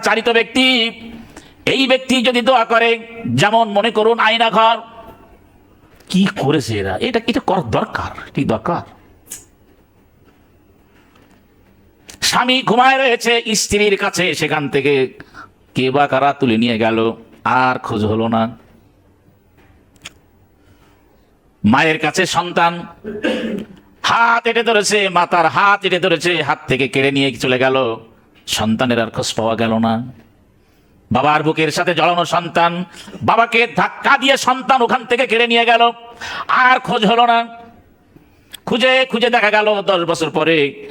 চারিত ব্যক্তি, এই ব্যক্তি যদি দোয়া করে, যেমন মনে করুন আয়না ঘর কি করেছে এরা? এটা এটা করার দরকার কি দরকার। স্বামী ঘুমায় রয়েছে, স্ত্রীর কাছে, সেখান থেকে কে বা কারা তুলে নিয়ে গেল, আর খোঁজ হলো না। মায়ের কাছে সন্তান, হাত এটে ধরেছে, মাতার হাত এটে ধরেছে, হাত থেকে কেড়ে নিয়ে চলে গেল। সন্তানের আর খোঁজ পাওয়া গেল না। বাবার বুকের সাথে জড়ানো সন্তান বাবাকে ধাক্কা দিয়ে সন্তান ওখান থেকে কেড়ে নিয়ে গেল। আর খোঁজ হলো না। খুঁজে খুঁজে দেখা গেল দশ বছর পরে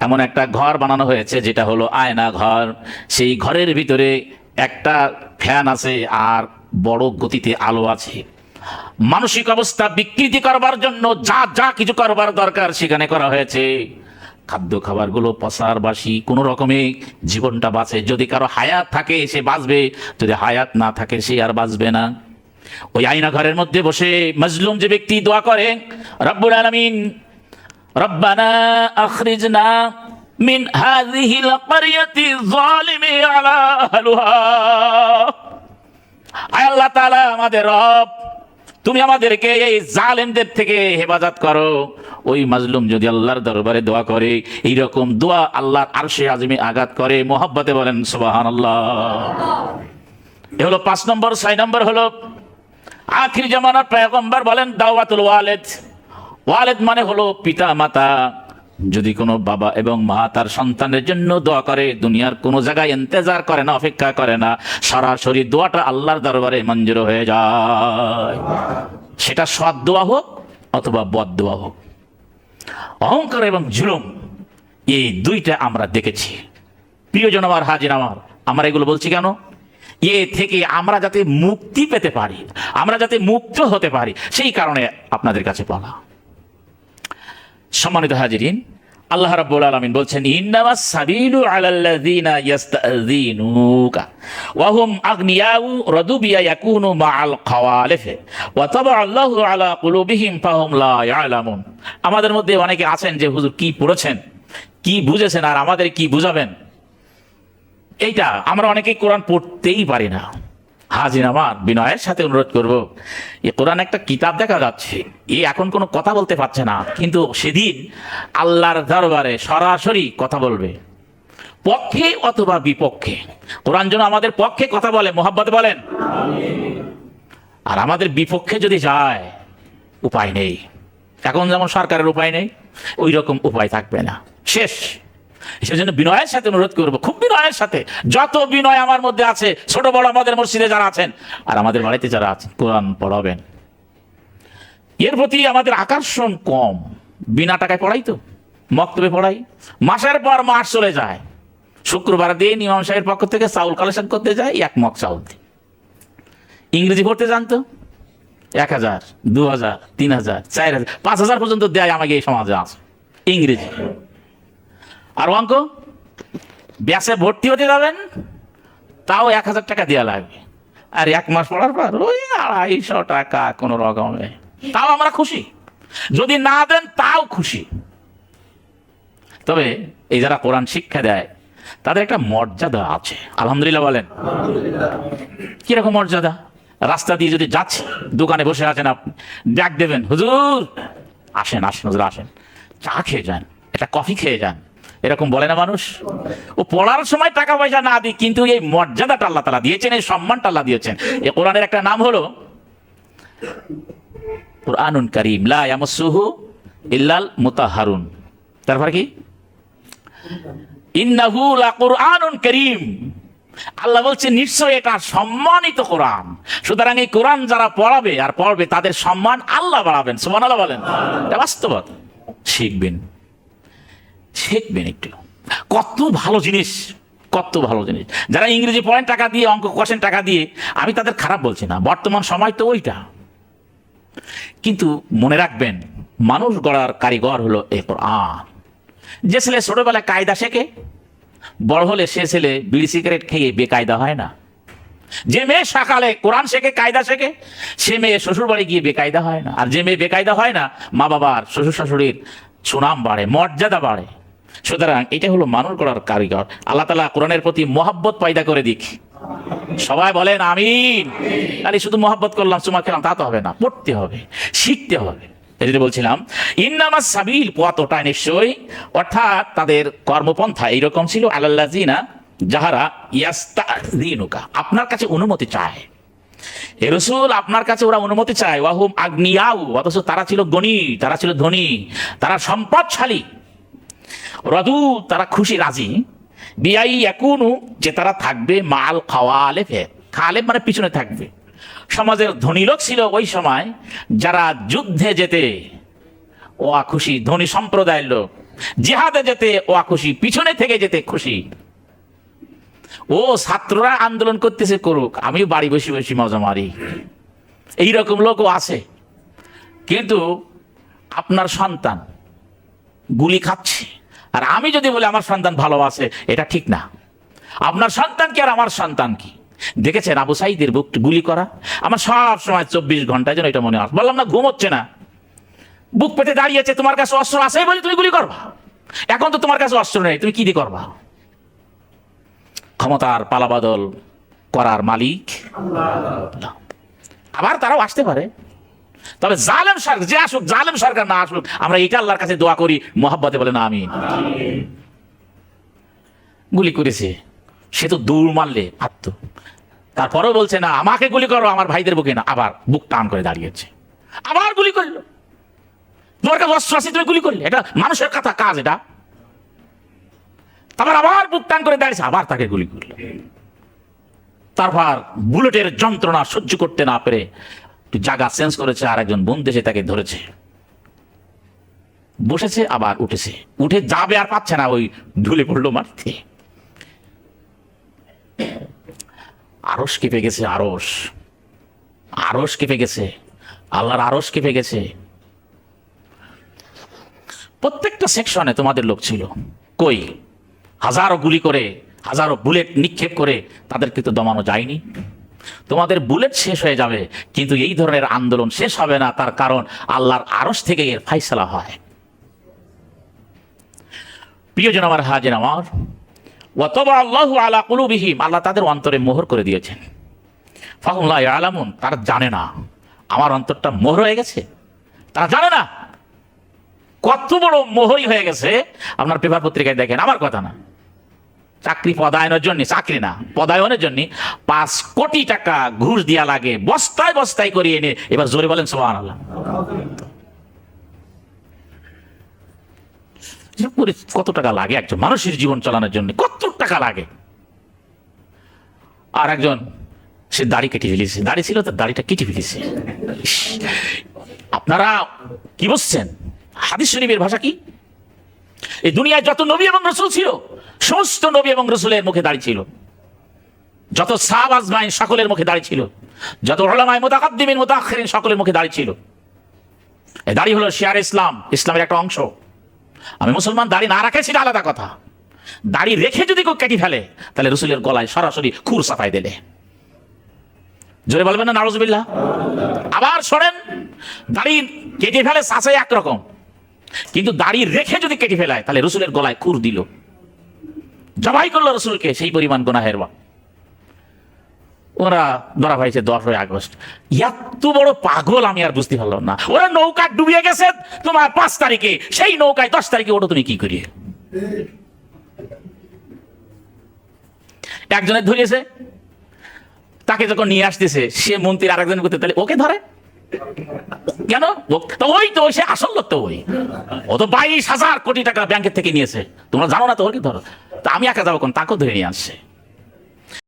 এমন একটা ঘর বানানো হয়েছে, যেটা হলো আয়না ঘর। সেই ঘরের ভিতরে একটা ফ্যান আছে আর বড় গতিতে আলো আছে। মানসিক অবস্থা বিকৃতি করবার জন্য যা যা কিছু করবার দরকার সেখানে করা হয়েছে। খাদ্য খাবারগুলো পসার বাসি কোনো রকমে জীবনটা বাঁচে। যদি কারও হায়াত থাকে, সে বাঁচবে। যদি হায়াত না থাকে, সে আর বাঁচবে না। ওই আয়না ঘরের মধ্যে বসে মজলুম যে ব্যক্তি দোয়া করে, রব্বুল আলমিন, রব্বানা আখরিজনা মিন হাযিহিল ক্বরিয়াতি যালিমি আলা আহলিহা। আল্লাহ তাআলা, আমাদের রব, তুমি আমাদেরকে এই জালেমদের থেকে হেফাজত করো। ওই মাজলুম যদি আল্লাহর দরবারে দোয়া করে, এইরকম দোয়া আল্লাহর আরশে আজমে আঘাত করে, মোহাব্বতে বলেন সুবাহান আল্লাহ এ হলো পাঁচ নম্বর, ছয় নম্বর হলো, আখির জামানার পয়গম্বর বলেন, দাওয়াতুল ওয়ালেদ। ওয়ালেদ মানে হলো পিতা মাতা যদি কোনো বাবা এবং মা তার সন্তানের জন্য দোয়া করে, দুনিয়ার কোনো জায়গায় ইন্তেজার করে না, অপেক্ষা করে না, সরাসরি দোয়াটা আল্লাহর দরবারে মঞ্জুর হয়ে যায়। সেটা সৎ দোয়া হোক অথবা বদ দোয়া হোক। অহংকার এবং জুলুম, এই দুইটা আমরা দেখেছি। প্রিয়জন আমার হাজির আমার, আমরা এগুলো বলছি কেন? এ থেকে আমরা যাতে মুক্তি পেতে পারি, আমরা যাতে মুক্ত হতে পারি, সেই কারণে আপনাদের কাছে বলা। সম্মানিত হাজিরিন আল্লাহ রাব্বুল আলামিন বলছেন, ইন্নামাস সাবিলু আলাল্লাযিনা ইস্তাযিনুকা ওয়া হুম আগনিয়াউ রাদু বিয়া ইয়াকুনু মাআল খাওয়ালিফ ওয়া তাবা আল্লাহু আলা কুলুবিহিম ফাহুম লা ইয়ালামুন। আমাদের মধ্যে অনেকে আছেন যে, হুজুর, কি পড়েছেন? কি বুঝেছেন? আর আমাদের কি বুঝাবেন? এইটা আমরা অনেকেই কোরআন পড়তেই পারি না। হাজির আমার বিনয়ের সাথে অনুরোধ করব। এ কোরআন একটা কিতাব দেখা যাচ্ছে। এ এখন কোনো কথা বলতে পারছে না, কিন্তু সেদিন আল্লাহর দরবারে সরাসরি কথা বলবে। পক্ষে অথবা বিপক্ষে। কোরআন যেন আমাদের পক্ষে কথা বলে, মোহাব্বত বলেন। আর আমাদের বিপক্ষে যদি যায়, উপায় নেই। এখন যেমন সরকারের উপায় নেই ওই রকম উপায় থাকবে না। শেষ। সেজন্য বিনয়ের সাথে অনুরোধ করব, খুব বিনয়ের সাথে। যত বিনয় আমার মধ্যে আছে, ছোট বড় আমাদের মসজিদে যারা আছেন, আর আমাদের বাড়িতে যারা আছেন, কোরআন পড়াবেন। এর প্রতি আমাদের আকর্ষণ কম। বিনা টাকায় পড়াই তো, মক্তবে পড়াই। মাসের পর মাস চলে যায়। শুক্রবার দিন ইমাম সাহেবের পক্ষ থেকে চাউল কালেকশন করতে যায় এক মগ চাউল ইংরেজি পড়তে জানতো এক হাজার, দু হাজার, তিন হাজার, চার হাজার, পাঁচ হাজার পর্যন্ত দেয় আমাকে এই সমাজে আছে ইংরেজি। আর অঙ্ক? ব্যাসে ভর্তি হতে যাবেন তাও এক হাজার টাকা দেওয়া লাগবে। আর এক মাস পড়ার পর ওই আড়াইশো টাকা কোনো রকমে। তাও আমরা খুশি। যদি না দেন তাও খুশি। তবে এই যারা কোরআন শিক্ষা দেয় তাদের একটা মর্যাদা আছে। আলহামদুলিল্লাহ বলেন। কীরকম মর্যাদা? রাস্তা দিয়ে যদি যাচ্ছে দোকানে বসে আছেন আপনি ডাক দেবেন হুজুর আসেন আসেন হুজুর আসেন। চা খেয়ে যান একটা কফি খেয়ে যান। এরকম বলে না মানুষ? ও পড়ার সময় টাকা পয়সা না দিই, কিন্তু এই মর্যাদাটা আল্লাহ তালা দিয়েছেন, এই সম্মানটা আল্লাহ দিয়েছেন। এ কোরআনের একটা নাম হলো কোরআনুন করিম, লা ইল্লাল মুতাহহারুন তারপর কি? ইন্নাহু লাকুরআনুন করিম। আল্লাহ বলছে, নিশ্চয় এটা সম্মানিত কোরআন। সুতরাং এই কোরআন যারা পড়াবে আর পড়বে, তাদের সম্মান আল্লাহ বাড়াবেন। সুবহানাল্লাহ বলেন। এটা বাস্তবতা। শিখবেন। শিখবেন একটু কত ভালো জিনিস, কত ভালো জিনিস। যারা ইংরেজি পড়েন টাকা দিয়ে, অঙ্ক কষেন টাকা দিয়ে, আমি তাদের খারাপ বলছি না। বর্তমান সময় তো ওইটা। কিন্তু মনে রাখবেন, মানুষ গড়ার কারিগর হলো এ কোরআন। যে ছেলে ছোটবেলায় কায়দা শেখে, বড় হলে সে ছেলে বিড়ি সিগারেট খেয়ে বেকায়দা হয় না। যে মেয়ে সকালে কোরআন শেখে, কায়দা শেখে, সে মেয়ে শ্বশুর বাড়ি গিয়ে বেকায়দা হয় না। আর যে মেয়ে বেকায়দা হয় না মা বাবার শ্বশুর শাশুড়ির সুনাম বাড়ে, মর্যাদা বাড়ে। সুতরাং এটা হলো মানুষ করার কারিগর। আল্লাহ তালা কোরআনের প্রতি মহাব্বত পায়দা করে দিক। সবাই বলেন, আমিন। খালি শুধু মহাব্বত করলাম, চুমা খেলাম, তা তো হবে না। পড়তে হবে, শিখতে হবে। জন্য বলছিলাম, ইন্নামা সাবিল পথটা নিশ্চয়ই, অর্থাৎ তাদের কর্মপন্থা এইরকম ছিল আলাল্লাজিনা যাহারা ইয়াস্তাদিনুকা আপনার কাছে অনুমতি চায়। এ রসুল, আপনার কাছে ওরা অনুমতি চায়। ওয়াহুম আগ্নিয়াউ, অথচ তারা ছিল গণী, তারা ছিল ধনী, তারা সম্পদশালী। রদু তারা খুশি, রাজি। বিআই একুনু, যে তারা থাকবে মাল খাওয়া আলেফে খালে মানে পিছনে থাকবে। সমাজের ধনী লোক ছিল ওই সময়, যারা যুদ্ধে যেতে ও খুশি, ধনী সম্প্রদায়ের লোক। জিহাদে যেতে ও খুশি, পিছনে থেকে যেতে খুশি। ও ছাত্ররা আন্দোলন করতেছে করুক আমি বাড়ি বসে বসে মজা মারি। এইরকম লোকও আছে। কিন্তু আপনার সন্তান গুলি খাচ্ছে। আর আমি যদি বলি আমার সন্তান ভালোবাসে, এটা ঠিক না। আপনার সন্তান কি আর আমার সন্তান কি? দেখেছেন আবু সাইদের বুক গুলি করা? আমার সব সময় চব্বিশ ঘন্টায় যেন এটা মনে হয় বললাম, না, ঘুম হচ্ছে না। বুক পেতে দাঁড়িয়েছে, তোমার কাছে অস্ত্র আছে বলে তুমি গুলি করবা? এখন তো তোমার কাছে অস্ত্র নেই, তুমি কি দিয়ে করবা? ক্ষমতার পালাবাদল করার মালিক। আবার তারাও আসতে পারে। তবে জালেম সরকার, যে আসুক, জালেম সরকার না আসুক, আমরা এটা আল্লাহর কাছে দোয়া করি, মোহাব্বতে বলে না আমি গুলি করেছে। সে তো দূর মারলে আত্ম। তারপরেও বলছে, না, আমাকে গুলি করো, আমার ভাইদের বুকে না। আবার বুক টান করে দাঁড়িয়েছে। আবার গুলি করল। তোমার কাছে অস্ত্র আছে, তুমি গুলি করলে। এটা মানুষের কথা, কাজ এটা। তারপর আবার বুক টান করে দাঁড়িয়েছে, আবার তাকে গুলি করল। তারপর বুলেটের যন্ত্রণা সহ্য করতে না পেরে জায়গা চেঞ্জ করেছে আর একজন বোন দেশে তাকে ধরেছে। বসেছে, আবার উঠেছে। উঠে যাবে আর পাচ্ছে না, ওই ঢুলে পড়ল মারতে আরস কেঁপে গেছে আরস আরস কেঁপে গেছে। আল্লাহর আরস কেঁপে গেছে। প্রত্যেকটা সেকশনে তোমাদের লোক ছিল। কই? হাজারো গুলি করে, হাজারো বুলেট নিক্ষেপ করে, তাদেরকে তো দমানো যায়নি। তোমাদের বুলেট শেষ হয়ে যাবে, কিন্তু এই ধরনের আন্দোলন শেষ হবে না, তার কারণ আল্লাহর আরস থেকে এর ফাইসলা হয়। প্রিয়জন আমার হাজেন আমার, ওয়াতবা আল্লাহ আলা কুলুবিহিম, আল্লাহ তাদের অন্তরে মোহর করে দিয়েছেন। ফাহুল্লাহ আলামুন তারা জানে না, আমার অন্তরটা মোহর হয়ে গেছে? তারা জানে না, কত বড় মোহরই হয়ে গেছে? আপনার পেপার পত্রিকায় দেখেন, আমার কথা না। চাকরি পদায়নের জন্য, চাকরি না, পদায়নের জন্য পাঁচ কোটি টাকা ঘুষ দিয়া লাগে, বস্তায় বস্তায় করে এনে, এবার জোরে বলেন সোহান আল্লাহ কত টাকা লাগে একজন মানুষের জীবন চালানোর জন্য, কত টাকা লাগে। আর একজন, সে দাড়ি কেটে ফেলেছে, দাড়ি ছিল তার দাড়িটা কেটে ফেলেছে। আপনারা কি বলছেন হাদিস শরীফের ভাষা কি? এই দুনিয়ায় যত নবী এবং রসুল ছিল, সমস্ত নবী এবং রসুলের মুখে দাঁড়িয়ে ছিল। যত সাহাব, আজমাইন সকলের মুখে দাঁড়িয়ে ছিল। যত ওলামায় মোতাকাদ্দিমিন মোতাখিরিন সকলের মুখে দাঁড়িয়ে ছিল। এই দাড়ি হলো শিয়ার ইসলাম, ইসলামের একটা অংশ। আমি মুসলমান, দাড়ি না রাখে সেটা আলাদা কথা। দাড়ি রেখে যদি কেউ কেটে ফেলে, তাহলে রসুলের গলায় সরাসরি খুর সাফাই দিলে জোরে বলবেন না নারজবিল্লাহ আবার শোনেন, দাড়ি কেটে ফেলে চাষে একরকম। কিন্তু দাড়ি রেখে যদি কেটে ফেলায়, তাহলে রসুলের গলায় খুর দিল। জবাই করল রসুলকে, সেই পরিমাণ গোনাহের বা ওরা ধরা হয়েছে দশই আগস্ট। এত বড় পাগল আমি আর বুঝতে পারলাম না। ওরা নৌকা ডুবিয়ে গেছে তোমার পাঁচ তারিখে। সেই নৌকায় দশ তারিখে ওটা তুমি কি করিয়ে? একজনের ধরিয়েছে তাকে যখন নিয়ে আসতেছে, সে মন্ত্রীর আরেকজন করতে, তাহলে ওকে ধরে? কেন? তো ওই তো সে আসল লোক তো ওই। ও তো বাইশ হাজার কোটি টাকা ব্যাংকের থেকে নিয়েছে। তোমরা জানো না তো ওকে ধরো তা আমি একা যাব কোন? তাকেও ধরে নিয়ে আসছে।